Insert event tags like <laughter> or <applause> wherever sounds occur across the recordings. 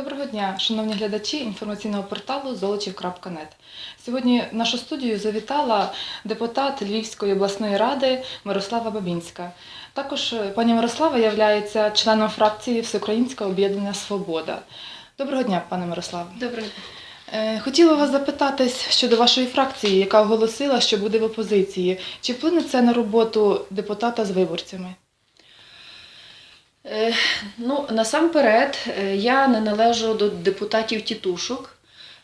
Доброго дня, шановні глядачі інформаційного порталу золочів.нет. Сьогодні в нашу студію завітала депутат Львівської обласної ради Мирослава Бабінська. Також е, пані Мирослава є членом фракції Всеукраїнська об'єднання Свобода. Доброго дня, пане Мирославе. Добре. Е, Хотіла вас запитатись щодо вашої фракції, яка оголосила, що буде в опозиції. Чи вплине це на роботу депутата з виборцями? Е, Ну, насамперед, е, я не належу до депутатів тітушок.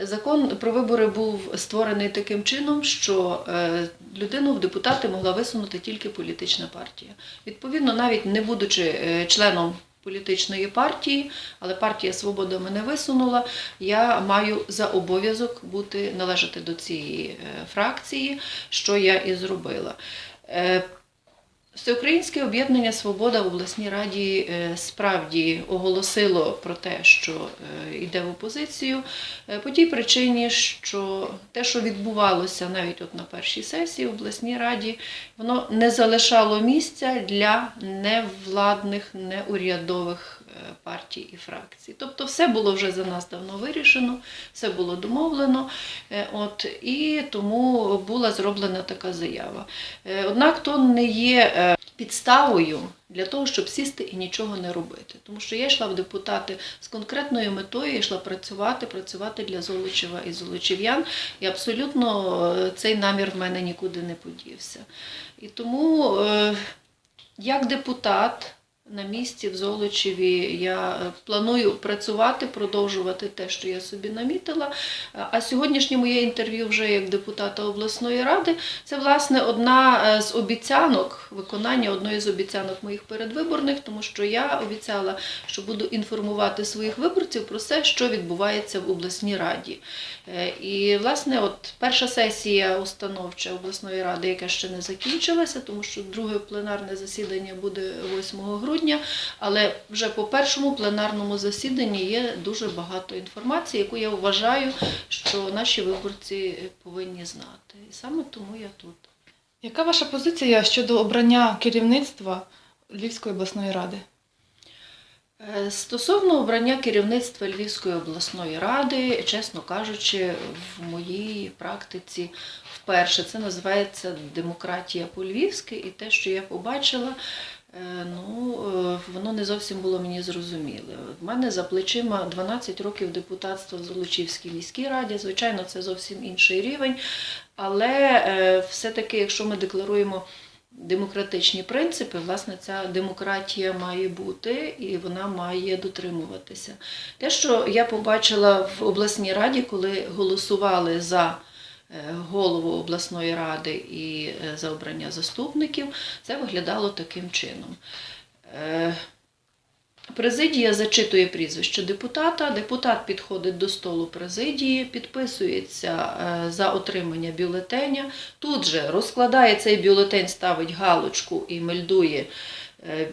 Закон про вибори був створений таким чином, що е, людину в депутати могла висунути тільки політична партія. Відповідно, навіть не будучи членом політичної партії, але партія Свобода мене висунула, я маю за обов'язок бути належати до цієї фракції, що я і зробила. Всеукраїнське об'єднання Свобода в обласній раді е, справді оголосило про те, що е, йде в опозицію, е, по тій причині, що те, що відбувалося навіть от на першій сесії в обласній раді, воно не залишало місця для невладних, неурядових партій і фракцій. Тобто все було вже за нас давно вирішено, все було домовлено. Е, От, і тому була зроблена така заява. Е, Однак то не є е, підставою для того, щоб сісти і нічого не робити. Тому що я йшла в депутати з конкретною метою, я йшла працювати, працювати для Золочева і Золочів'ян, і абсолютно цей намір в мене нікуди не подівся. І тому, як депутат, на місці в Золочеві я е, планую працювати, продовжувати те, що я собі намітила. Е, А сьогоднішнє моє інтерв'ю вже як депутата обласної ради це власне одна е, з обіцянок, виконання одної з обіцянок моїх передвиборних, тому що я обіцяла, що буду інформувати своїх виборців про все, що відбувається в обласній раді. І власне, от перша сесія установча обласної ради, яка ще не закінчилася, тому що друге пленарне засідання буде 8 грудня. Але вже по першому пленарному засіданні є дуже багато інформації, яку я вважаю, що наші виборці повинні знати. І саме тому я тут. Яка ваша позиція щодо обрання керівництва Львівської обласної ради? Е, Стосовно обрання керівництва Львівської обласної ради, чесно кажучи, в моїй практиці вперше це називається демократія по-львівськи, і те, що я побачила, ну, е, воно не зовсім було мені зрозуміле. В мене за плечима 12 років депутатства в Золочівській міській раді. Звичайно, це зовсім інший рівень, але е, все-таки, якщо ми декларуємо демократичні принципи, власне, ця демократія має бути і вона має дотримуватися. Те, що я побачила в обласній раді, коли голосували за е, голову обласної ради і е, за обрання заступників, це виглядало таким чином. Е, Президія зачитує прізвище депутата, депутат підходить до столу президії, підписується е, за отримання бюлетеня. Тут же розкладає цей бюлетень, ставить галочку і мельдує е,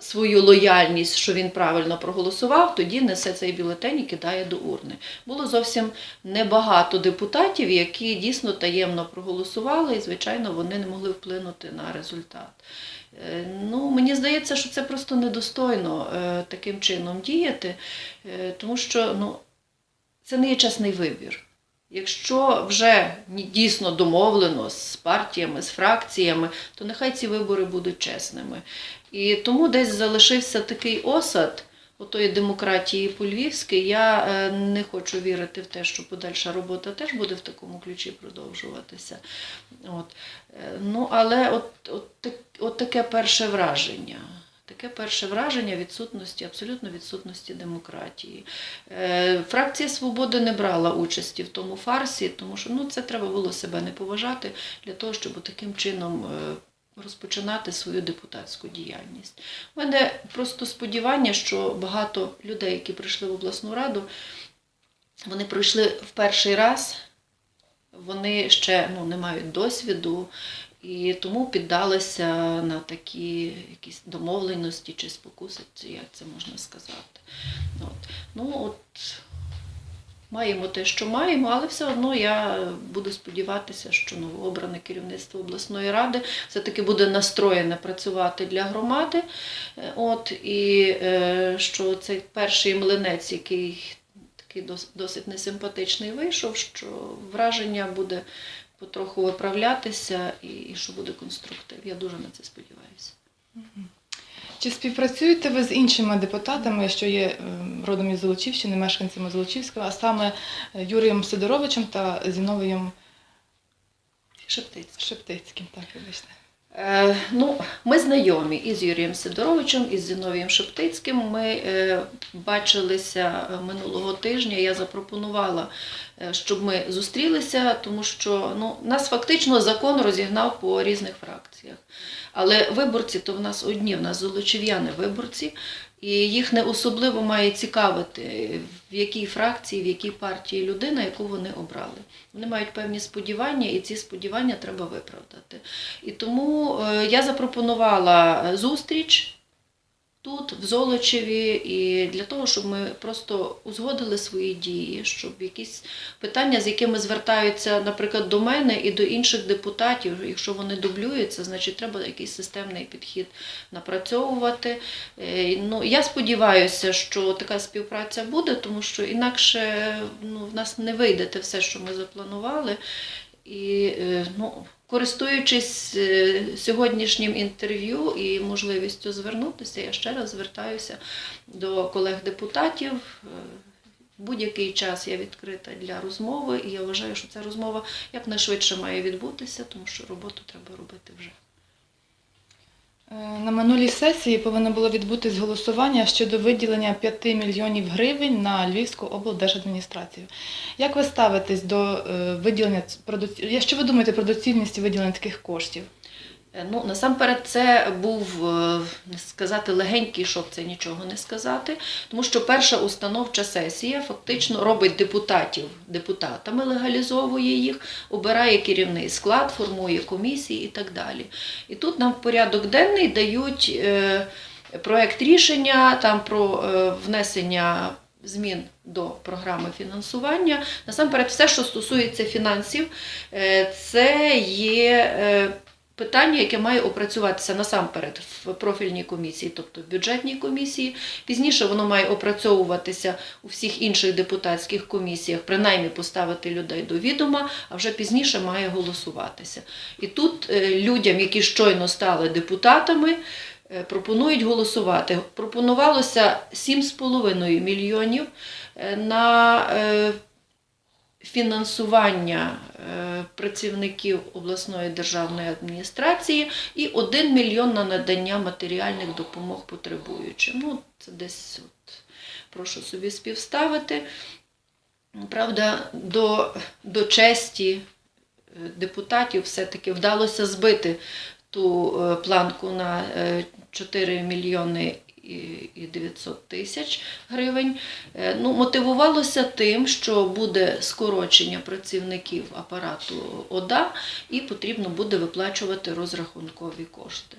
свою лояльність, що він правильно проголосував, тоді несе цей бюлетень і кидає до урни. Було зовсім небагато депутатів, які дійсно таємно проголосували, і, звичайно, вони не могли вплинути на результат. Е, Ну, мені здається, що це просто недостойно е, таким чином діяти, е, тому що ну, це не є чесний вибір. Якщо вже дійсно домовлено з партіями, з фракціями, то нехай ці вибори будуть чесними. І тому десь залишився такий осад отої демократії по-львівськи. Я е, не хочу вірити в те, що подальша робота теж буде в такому ключі продовжуватися. От. Е, Ну, але от, от, от таке перше враження. Таке перше враження відсутності, абсолютно відсутності демократії. Е, Фракція Свободи не брала участі в тому фарсі, тому що ну, це треба було себе не поважати для того, щоб таким чином е, розпочинати свою депутатську діяльність. У мене просто сподівання, що багато людей, які прийшли в обласну раду, вони пройшли в перший раз, вони ще ну, не мають досвіду, і тому піддалися на такі якісь домовленості чи спокуси, як це можна сказати. От. Ну, от, маємо те, що маємо, але все одно я буду сподіватися, що новообране керівництво обласної ради все-таки буде настроєне працювати для громади. От, і е, що цей перший млинець, який такий досить несимпатичний вийшов, що враження буде потроху виправлятися і, і що буде конструктив. Я дуже на це сподіваюся. Чи співпрацюєте ви з іншими депутатами, що є е, родом із Золочівщини, мешканцями Золочівського, а саме е, Юрієм Сидоровичем та Зіновієм Шептицьким? Шептицьким? Так, вибачте. Е, ну, ми знайомі із Юрієм Сидоровичем, із Зіновієм Шептицьким. Ми е, бачилися е, минулого тижня. Я запропонувала, щоб ми зустрілися, тому що ну, нас фактично закон розігнав по різних фракціях. Але виборці то в нас одні, в нас золочів'яни виборці, і їх не особливо має цікавити, в якій фракції, в якій партії людина, яку вони обрали. Вони мають певні сподівання, і ці сподівання треба виправдати. І тому е, я запропонувала е, зустріч тут, в Золочеві, і для того, щоб ми просто узгодили свої дії, щоб якісь питання, з якими звертаються, наприклад, до мене і до інших депутатів, якщо вони дублюються, значить треба якийсь системний підхід напрацьовувати. Е, Ну, я сподіваюся, що така співпраця буде, тому що інакше ну, в нас не вийде те все, що ми запланували. І е, ну, користуючись е, сьогоднішнім інтерв'ю і можливістю звернутися, я ще раз звертаюся до колег-депутатів. Е, будь-який час я відкрита для розмови, і я вважаю, що ця розмова якнайшвидше має відбутися, тому що роботу треба робити вже. Е, На минулій сесії повинно було відбутись голосування щодо виділення 5 мільйонів гривень на Львівську облдержадміністрацію. Як ви ставитесь до е, виділення Що ви думаєте про доцільність виділення таких коштів? Е, Ну, насамперед, це був е, сказати легенький шок, це нічого не сказати, тому що перша установча сесія фактично робить депутатів депутатами, легалізовує їх, обирає керівний склад, формує комісії і так далі. І тут нам в порядок денний дають е, проект рішення там про внесення. Змін до програми фінансування. Насамперед, все, що стосується фінансів, це є питання, яке має опрацюватися насамперед в профільній комісії, тобто в бюджетній комісії. Пізніше воно має опрацьовуватися у всіх інших депутатських комісіях, принаймні поставити людей до відома, а вже пізніше має голосуватися. І тут е, людям, які щойно стали депутатами, е, пропонують голосувати. Пропонувалося 7,5 мільйонів е, на фінансування е, працівників обласної державної адміністрації і 1 мільйон на надання матеріальних допомог потребуючим. Ну, це десь от, прошу собі співставити. Правда, до, до честі е, депутатів все-таки вдалося збити ту е, планку на е, 4 мільйони і- і 900 тисяч гривень. Е, Ну, мотивувалося тим, що буде скорочення працівників апарату ОДА і потрібно буде виплачувати розрахункові кошти.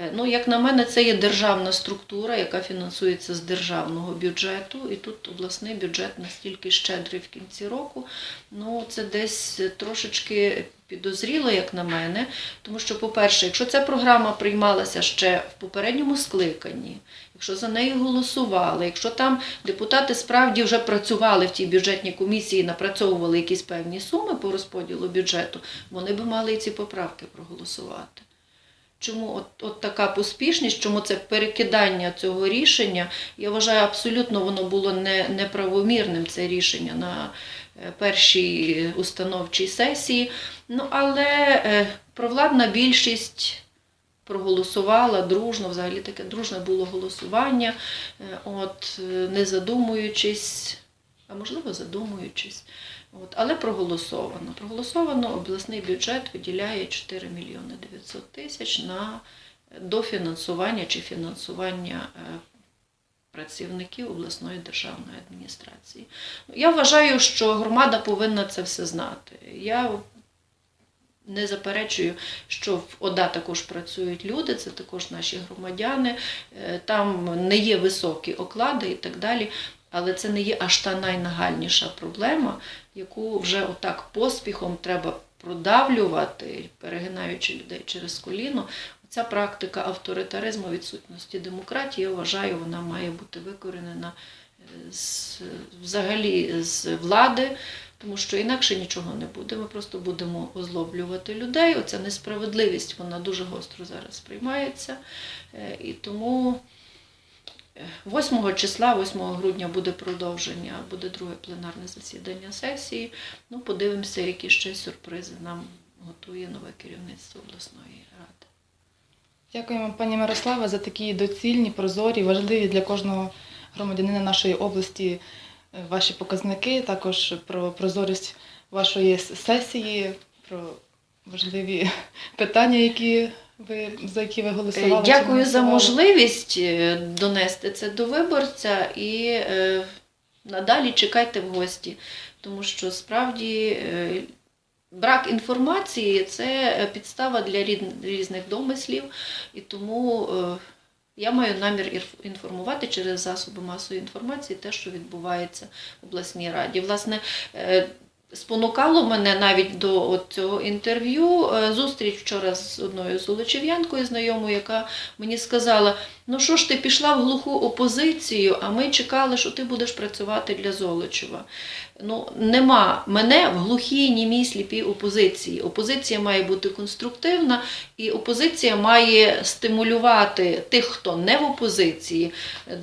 Е, Ну, як на мене, це є державна структура, яка фінансується з державного бюджету, і тут обласний бюджет настільки щедрий в кінці року. Ну, це десь трошечки підозріло, як на мене, тому що, по-перше, якщо ця програма приймалася ще в попередньому скликанні, якщо за неї голосували, якщо там депутати справді вже працювали в тій бюджетній комісії, напрацьовували якісь певні суми по розподілу бюджету, вони би мали і ці поправки проголосувати. Чому от, от така поспішність, чому це перекидання цього рішення? Я вважаю, абсолютно воно було не, неправомірним, це рішення на е, першій установчій сесії. Ну, але е, провладна більшість проголосувала дружно, взагалі таке дружне було голосування, е, от, е, не задумуючись, а можливо задумуючись. От, але проголосовано. Проголосовано обласний бюджет виділяє 4 мільйони 900 тисяч на дофінансування чи фінансування е, працівників обласної державної адміністрації. Я вважаю, що громада повинна це все знати. Я не заперечую, що в ОДА також працюють люди, це також наші громадяни, е, там не є високі оклади і так далі. Але це не є аж та найнагальніша проблема, яку вже отак поспіхом треба продавлювати, перегинаючи людей через коліно. Ця практика авторитаризму, відсутності демократії, я вважаю, вона має бути викоренена е, з, взагалі з влади, тому що інакше нічого не буде. Ми просто будемо озлоблювати людей. Оця несправедливість вона дуже гостро зараз сприймається. Е, І тому 8 числа, 8 грудня буде продовження, буде друге пленарне засідання сесії. Ну, подивимося, які ще сюрпризи нам готує нове керівництво обласної ради. Дякуємо, пані Мирослава, за такі доцільні, прозорі, важливі для кожного громадянина нашої області е, ваші показники, також про прозорість вашої сесії, про важливі <laughs> питання, які ви, за які ви голосували. Е, Дякую за можливість е, донести це до виборця і е, надалі чекайте в гості, тому що справді брак інформації це підстава для різних домислів, і тому я маю намір інф- інформувати через засоби масової інформації те, що відбувається в обласній раді. Власне, спонукало мене навіть до от цього інтерв'ю. е, Зустріч вчора з одною золочев'янкою, знайомою, яка мені сказала: ну що ж ти пішла в глуху опозицію, а ми чекали, що ти будеш працювати для Золочева. Ну, нема мене в глухій, німій, сліпій опозиції. Опозиція має бути конструктивна, і опозиція має стимулювати тих, хто не в опозиції,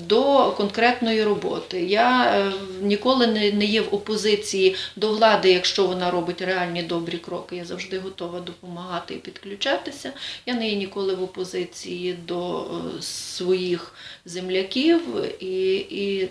до конкретної роботи. Я е, ніколи не, є в опозиції до влади, якщо вона робить реальні добрі кроки. Я завжди готова допомагати і підключатися. Я не є ніколи в опозиції до е, своїх земляків і, і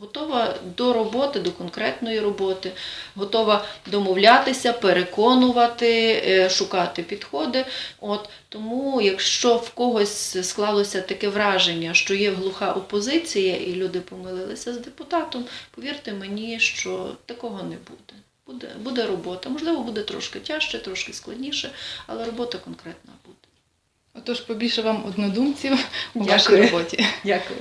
готова до роботи, до конкретної роботи, готова домовлятися, переконувати, е, шукати підходи. От тому, якщо в когось склалося таке враження, що є глуха опозиція, і люди помилилися з депутатом, повірте мені, що такого не буде. Буде, буде робота. Можливо, буде трошки тяжче, трошки складніше, але робота конкретна буде. Отож, побільше вам однодумців у Дякую. вашій роботі. Дякую.